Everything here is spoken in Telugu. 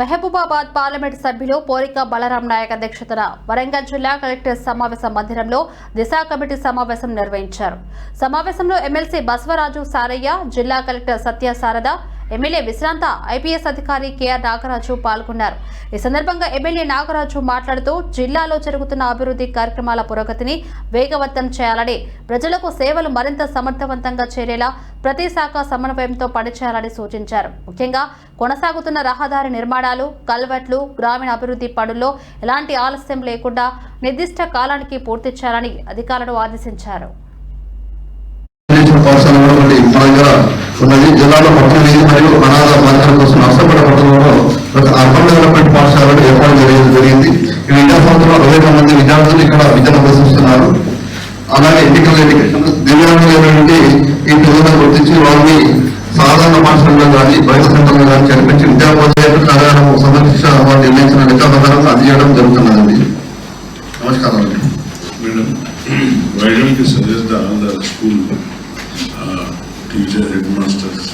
మహబూబాబాద్ పార్లమెంట్ సభ్యులు పోరిక బలరాం నాయక్ అధ్యక్షతన వరంగల్ జిల్లా కలెక్టర్ సమావేశ మందిరంలో దిశా కమిటీ సమావేశం నిర్వహించారు. సమావేశంలో ఎమ్మెల్సీ బసవరాజు సారయ్య జిల్లా కలెక్టర్ సత్య శారద ఎమ్మెల్యే విశ్రాంత ఐపీఎస్ అధికారి కెఆర్ నాగరాజు పాల్గొన్నారు. ఈ సందర్భంగా ఎమ్మెల్యే నాగరాజు మాట్లాడుతూ జిల్లాలో జరుగుతున్న అభివృద్ధి కార్యక్రమాల పురోగతిని వేగవంతం చేయాలని ప్రజలకు సేవలు మరింత సమర్థవంతంగా చేరేలా ప్రతి శాఖ సమన్వయంతో పనిచేయాలని సూచించారు. ముఖ్యంగా కొనసాగుతున్న రహదారి నిర్మాణాలు కల్వట్లు గ్రామీణ అభివృద్ధి పనుల్లో ఎలాంటి ఆలస్యం లేకుండా నిర్దిష్ట కాలానికి పూర్తి చేయాలని అధికారులను ఆదేశించారు. జిల్లాలో పట్టణ మరియు అనాథ బాధితుల కోసం నష్టపడ పట్టణంలో ఒక అర్బన్ డెవలప్మెంట్ పాఠశాలను ఏర్పాటు చేయడం జరిగింది. ఈ విద్యా సంవత్సరంలో అరవై మంది విద్యార్థులు ఇక్కడ విద్యను అభ్యసిస్తున్నారు అలాగే ఎన్నికల ఎడ్యుకేషన్ దివ్యాంగులైనటువంటి ఈ పిల్లలను గుర్తించి వారిని సాధారణ పాఠశాలలో కానీ బయట సంఘంలో కానీ కనిపించి విద్యాపోషణ కార్యాలయం సందర్శించిన వారు నిర్ణయించిన లెక్క ప్రకారం అది చేయడం జరుగుతున్నదండి. నమస్కారం madam why suggest you suggest the teacher, headmasters